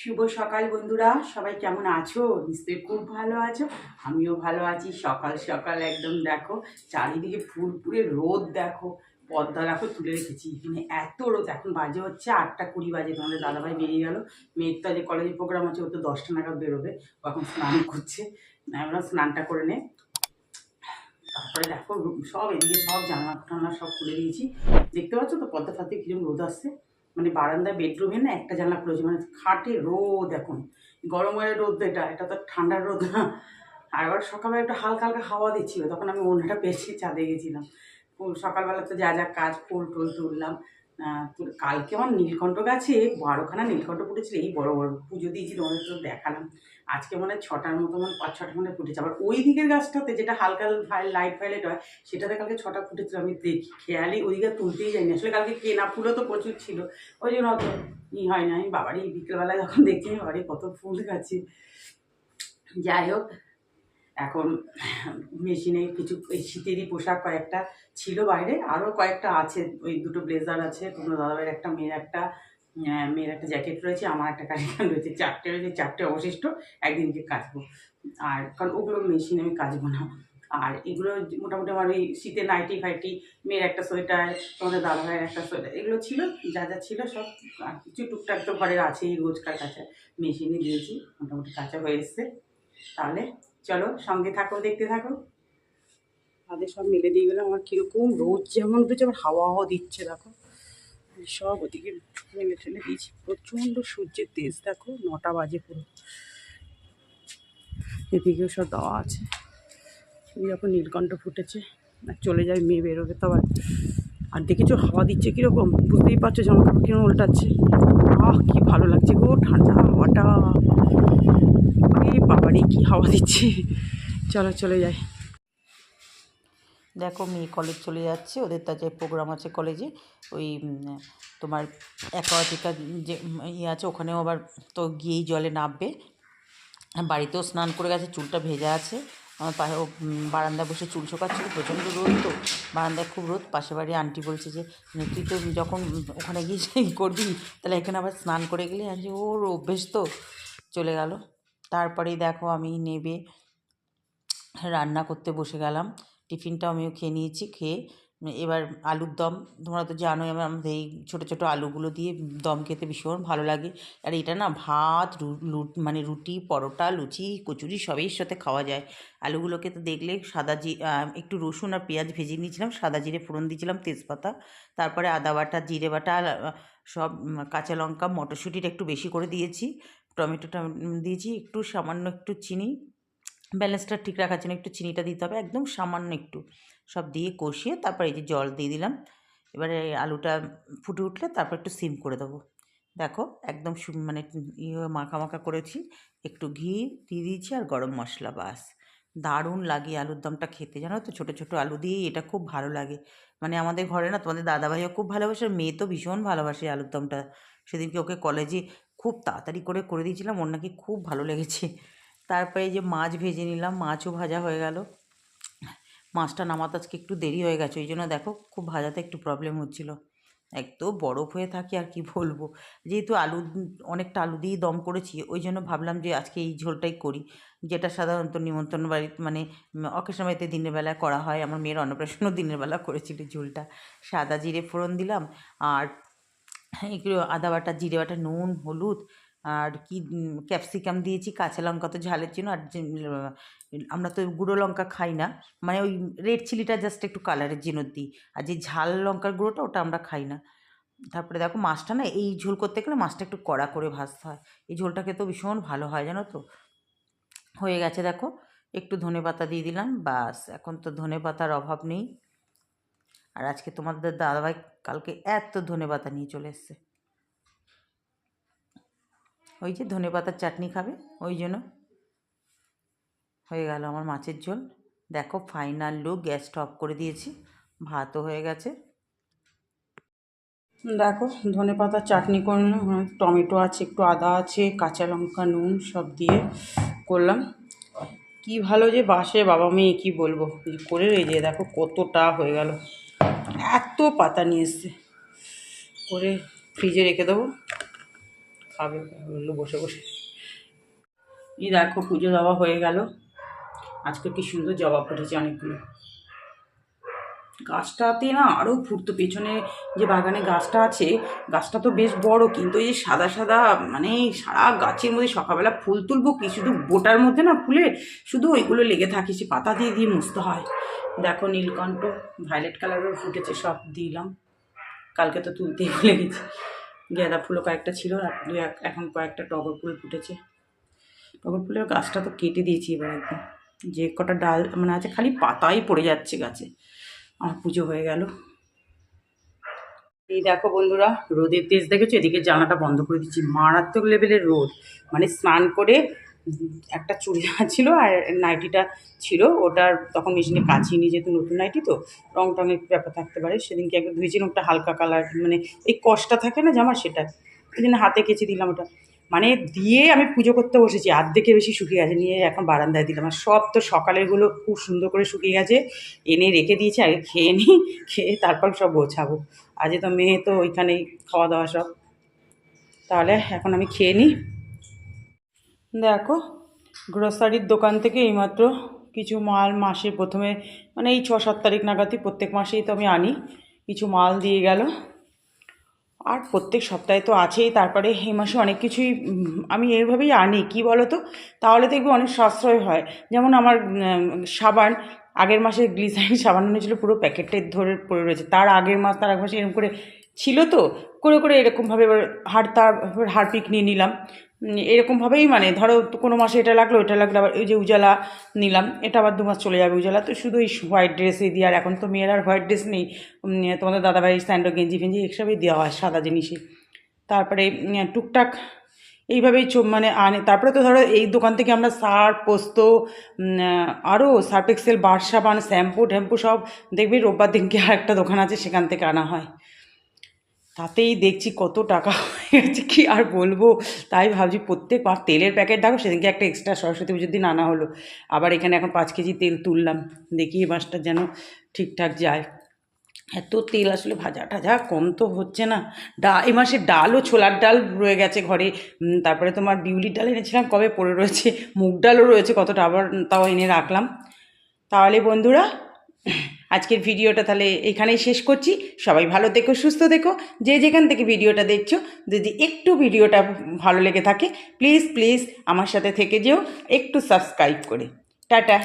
শুভ সকাল বন্ধুরা, সবাই কেমন আছো? নিশ্চয়ই খুব ভালো আছো, আমিও ভালো আছি। সকাল সকাল একদম দেখো, চারিদিকে ফুরপুরে রোদ দেখো, পদ্মা দেখো তুলে রেখেছি। এখানে এত রোদ, এখন বাজে হচ্ছে আটটা কুড়ি বাজে, তোমাদের দাদাভাই বেরিয়ে গেল। মেয়ের তো যে কলেজে প্রোগ্রাম আছে, ও তো দশটা নাগাদ বেরোবে, ও এখন স্নান করছে। আমরা স্নানটা করে নে। তারপরে দেখো, সব এদিকে সব জানলা টানলা সব খুলে দিয়েছি। দেখতে পাচ্ছ তো, পদ্মা ফাতে কিরম রোদ আসছে? মানে বারান্দা বেডরুমে না একটা জানলা খুলেছি মানে খাটে রোদ এখন। গরমের রোদ এটা এটা তো ঠান্ডার রোদ। না আর আবার সকালবেলা একটু হালকা হালকা হাওয়া দিচ্ছিল, তখন আমি ওনাটা বেশি চাঁদে গেছিলাম। সকালবেলা তো যা যা কাজ ফুল টুল তুললাম। কালকে আমার নীলকণ্ঠ গাছে বারোখানা নীলকণ্ঠ ফুটেছিল, এই বড় বড় পুজো দিয়েছি তোমাদের তো দেখালাম। আজকে মনে হয় ছটার মতো মানে পাঁচ ছটা মনে ফুটেছে। আবার ওই দিকের গাছটাতে যেটা হালকা লাইট ফাইলেট হয়, সেটাতে কালকে ছটা ফুটেছিল, আমি দেখি খেয়ালি ওইদিকে তুলতেই যাইনি। আসলে কালকে কেনা ফুলও তো প্রচুর ছিল, ওই জন্য অত ই হয় না, আমি বাবারই বিকেলবেলায় যখন দেখি বাবারই কত ফুল গাছে। যাই হোক এখন মেশিনে কিছু, এই শীতেরই পোশাক কয়েকটা ছিল বাইরে আরও কয়েকটা আছে। ওই দুটো ব্লেজার আছে তোমরা দাদাভাইয়ের একটা, মেয়ের একটা মেয়ের একটা জ্যাকেট রয়েছে, আমার একটা কার্ডিগান রয়েছে, চারটে রয়েছে, চারটে অবশিষ্ট একদিনকে কাচবো। আর, কারণ ওগুলো মেশিনে আমি কাচবো না। আর এগুলো মোটামুটি আমার ওই শীতে নাইটি ফাইটি, মেয়ের একটা সোয়েটার, তোমাদের দাদাভাইয়ের একটা সোয়েটার, এগুলো ছিল, যা যা ছিল সব কিছু টুকটাক তো ঘরের আছেই, রোজকার কাছে মেশিনে দিয়েছি, মোটামুটি কাঁচা হয়ে এসছে। তাহলে চলো, সঙ্গে থাকো দেখতে থাকো তাদের সব মিলে দিয়ে গেলাম, আমার কীরকম রোদ যেমন উঠেছে, আবার হাওয়া হাওয়া দিচ্ছে, দেখো। সব ওদিকে মেলে ফেলে দিয়েছি, প্রচণ্ড সূর্যের তেজ, দেখো, নটা বাজে পুরো। এদিকেও সব দেওয়া আছে। যখন নীলকণ্ঠ ফুটেছে, আর চলে যায় মেয়ে বেরোবে তো আবার। আর দেখেছ হাওয়া দিচ্ছে কীরকম? বুঝতেই পারছ জামা কাপড় কীরকম উল্টাচ্ছে। আহ, কি ভালো লাগছে গো, ঠান্ডা হাওয়াটা। এই বাবারই কি হাওয়া দিচ্ছে। চলো, চলে যাই। দেখো, মেয়ে কলেজ চলে যাচ্ছে, ওদের তো যে প্রোগ্রাম আছে কলেজে ওই তোমার অ্যাকোয়াটিকা যে ইয়ে আছে, ওখানেও আবার তো গিয়েই জলে নামবে। আর বাড়িতেও স্নান করে গেছে, চুলটা ভেজা আছে। আমার ও, বারান্দায় বসে চুল শোকাচ্ছিল প্রচণ্ড রোদ তো। বারান্দায় খুব রোদ পাশে বাড়ি আন্টি বলছে যে উম, তুই তো যখন ওখানে গিয়ে করবি তাহলে এখানে আবার স্নান করে গেলে? যে ওর অভ্যেস তো। চলে গেল। তারপরেই দেখো আমি নেবে রান্না করতে বসে গেলাম। টিফিনটা আমিও খেয়ে নিয়েছি খেয়ে এবার আলুর দম তোমরা তো জানোই আমার আমাদের এই ছোটো ছোটো আলুগুলো দিয়ে দম খেতে ভীষণ ভালো লাগে। আর এটা না ভাত মানে রুটি পরোটা লুচি কচুরি সবের সাথে খাওয়া যায়। আলুগুলোকে তো দেখলে সাদা জি একটু রসুন আর পেঁয়াজ ভেজে নিয়েছিলাম সাদা জিরে ফোড়ন দিয়েছিলাম তেজপাতা। তারপরে আদা বাটা জিরে বাটা সব কাঁচা লঙ্কা মটরশুঁটিটা একটু বেশি করে দিয়েছি। টমেটোটা উম, দিয়েছি একটু সামান্য একটু চিনি। ব্যালেন্সটা ঠিক রাখার জন্য একটু চিনিটা দিতে হবে একদম সামান্য একটু। সব দিয়ে কষিয়ে তারপর এই যে জল দিয়ে দিলাম। এবারে আলুটা ফুটে উঠলে তারপর একটু সিম করে দেবো। দেখো একদম মানে ইয়ে মাখা মাখা করেছি। একটু ঘি দিয়ে দিয়েছি আর গরম মশলা বাস। দারুণ লাগে আলুর দমটা খেতে। জানো তো ছোটো ছোটো আলু দিয়েই এটা খুব ভালো লাগে। মানে আমাদের ঘরে না তোমাদের দাদাভাইও খুব ভালোবাসে মেয়ে তো ভীষণ ভালোবাসে আলুর দমটা। সেদিনকে ওকে কলেজে খুব তাড়াতাড়ি করে করে দিয়েছিলাম। ওর নাকি খুব ভালো লেগেছে। তারপরে এই যে মাছ ভেজে নিলাম। মাছও ভাজা হয়ে গেল। মাছটা নামাতে আজকে একটু দেরি হয়ে গেছে, ওই জন্য দেখো খুব ভাজাতে একটু প্রবলেম হচ্ছিল। এক তো বরফ হয়ে থাকে আর কি বলব, যেহেতু আলু অনেকটা আলু দিয়ে দম করেছি, ওই জন্য ভাবলাম যে আজকে এই ঝোলটাই করি। যেটা সাধারণত নিমন্ত্রণ বাড়ি মানে অকেশন বাড়িতে দিনের বেলা করা হয়, আমার মেয়ের অন্নপ্রাশনও দিনের বেলা করেছিল ঝোলটা। সাদা জিরে ফোড়ন দিলাম, আর একটু আদা বাটা, জিরে বাটা, নুন, হলুদ আর কি ক্যাপসিকাম দিয়েছি, কাঁচা লঙ্কা তো ঝালের জন্য, আর আমরা তো গুঁড়ো লঙ্কা খাই না। মানে ওই রেড চিলিটা জাস্ট একটু কালারের জন্য দিই। আর যে ঝাল লঙ্কার গুঁড়োটা ওটা আমরা খাই না। তারপরে দেখো মাছটা না, এই ঝোল করতে গেলে মাছটা একটু কড়া করে ভাজতে হয়। এই ঝোলটা খেতেও ভীষণ ভালো হয়, জানো তো? হয়ে গেছে দেখো, একটু ধনে পাতা দিয়ে দিলাম বাস এখন তো ধনে পাতার অভাব নেই। আর আজকে তোমাদের দাদাভাই কালকে এত ধনে পাতা নিয়ে চলে এসছে। ওই যে ধনে পাতার চাটনি খাবে ওই জন্য। হয়ে গেল আমার মাছের ঝোল। দেখো ফাইনাল লুক গ্যাসটা অফ করে দিয়েছি। ভাতও হয়ে গেছে। দেখো ধনে পাতার চাটনি করলাম হ্যাঁ, টমেটো আছে একটু আদা আছে কাঁচা লঙ্কা নুন সব দিয়ে করলাম। কি ভালো যে বাসে বাবা মেয়ে কি বলব? করে যে দেখো কতটা হয়ে গেল। এত পাতা নিয়ে এসছে। করে ফ্রিজে রেখে দেবো। খাবে বলল বসে বসে। এই দেখো, পুজো দেওয়া হয়ে গেল। আজকে কি সুন্দর জবা ফুটেছে অনেকগুলো। গাছটাতে না আরও ফুটতো, পেছনে যে বাগানে গাছটা আছে, গাছটা তো বেশ বড়, কিন্তু এই যে সাদা সাদা মানে সারা গাছের মধ্যে সকালবেলা ফুল তুলবো কি, শুধু বোটার মধ্যে না ফুলে, শুধু ওইগুলো লেগে থাকে, সে পাতা দিয়ে দিয়ে মুছতে হয়। দেখো নীলকণ্ঠ ভায়োলেট কালারের ফুটেছে, সব দিলাম। কালকে তো তুলতেই ভুলে গেছি। গাঁদা ফুলও কয়েকটা ছিল দু এক- এখন কয়েকটা টগর ফুল ফুটেছে। টগর ফুলের গাছটা তো কেটে দিয়েছি এবার একদম যে কটা ডাল মানে আছে খালি পাতাই পড়ে যাচ্ছে গাছে। আমার পুজো হয়ে গেল। এই দেখো বন্ধুরা, রোদের তেজ দেখেছ? এদিকে জানাটা বন্ধ করে দিচ্ছি। মারাত্মক লেভেলের রোদ। মানে স্নান করে একটা চুড়িদার ছিল আর নাইটিটা ছিল। ওটার তখন মেশিনে কাচিয়ে নিয়ে যেহেতু নতুন নাইটি তো রং টঙের ব্যাপার থাকতে পারে। সেদিনকে একবার ধুয়েছিলাম একটা হালকা কালার মানে এই কষটা থাকে না জামার সেটা ওই জন্য হাতে কেচে দিলাম ওটা। মানে দিয়ে আমি পুজো করতে বসেছি, আর্ধেকে বেশি শুকিয়ে গেছে, নিয়ে এখন বারান্দায় দিলাম। আর সব তো সকালেরগুলো খুব সুন্দর করে শুকিয়ে গেছে, এনে রেখে দিয়েছি, আগে খেয়ে নিই, খেয়ে তারপর সব গোছাবো। আজকে তো মেয়ে তো ওইখানেই খাওয়া দাওয়া সব। তাহলে এখন আমি খেয়ে নিই। দেখো গ্রোসারির দোকান থেকে এইমাত্র কিছু মাল মাসে প্রথমে মানে এই ছ সাত তারিখ নাগাদই প্রত্যেক মাসেই তো আমি আনি, কিছু মাল দিয়ে গেল। আর প্রত্যেক সপ্তাহে তো আছেই, তারপরে এই মাসে অনেক কিছুই আমি এইভাবেই আনি, কি বলো তো তাহলে দেখবি অনেক সাশ্রয় হয়। যেমন আমার সাবান, আগের মাসে গ্লিসারিন সাবান এনেছিল, পুরো প্যাকেটটাই ধরে পড়ে রয়েছে। তার আগের মাস, তার আগের মাসে এরকম করে ছিল তো? করে করে এরকমভাবে এবার হাড় তার হারপিক নিয়ে নিলাম। এরকমভাবেই মানে ধরো কোনো মাসে এটা লাগল এটা লাগল, আবার ওই যে উজালা নিলাম, এটা আবার দু মাস চলে যাবে উজালা। তো শুধু এই হোয়াইট ড্রেসই দিয়ে, আর এখন তো মেয়ের আর হোয়াইট ড্রেস নেই তোমাদের দাদাভাই স্যান্ডো, গেঞ্জি ফেঞ্জি এসবই দেওয়া হয় সাদা জিনিসই তারপরে টুকটাক এইভাবেই মানে আনে। তারপরে তো ধরো এই দোকান থেকে আমরা সার, পোস্ত আরও সার্ফ এক্সেল বার সাবান শ্যাম্পু ট্যাম্পু সব দেখবি রোববার দিনকে আর একটা দোকান আছে, সেখান থেকে আনা হয়। তাতেই দেখছি কত টাকা হয়ে গেছে, কি আর বলব? তাই ভাবছি প্রত্যেকবার তেলের প্যাকেট দেখো, সেদিনকে একটা এক্সট্রা সরস্বতী পুজোর দিন আনা হলো। আবার এখানে এখন পাঁচ কেজি তেল তুললাম, দেখি এই মাসটা যেন ঠিকঠাক যায়। এত তেল আসলে ভাজা টাজা, কম তো হচ্ছে না। ডা এই মাসে ডালও ছোলার ডাল রয়ে গেছে ঘরে। তারপরে তোমার বিউলির ডাল এনেছিলাম, কবে পড়ে রয়েছে? মুগ ডালও রয়েছে কতটা, আবার তাও এনে রাখলাম। তাহলে বন্ধুরা আজকের ভিডিওটা তাহলে এখানেই শেষ করছি। সবাই ভালো দেখো সুস্থ দেখো যে যেখান থেকে ভিডিওটা দেখছ, যদি একটু ভিডিওটা ভালো লেগে থাকে প্লিজ প্লিজ আমার সাথে থেকে যেও, একটু সাবস্ক্রাইব করে। টাটা।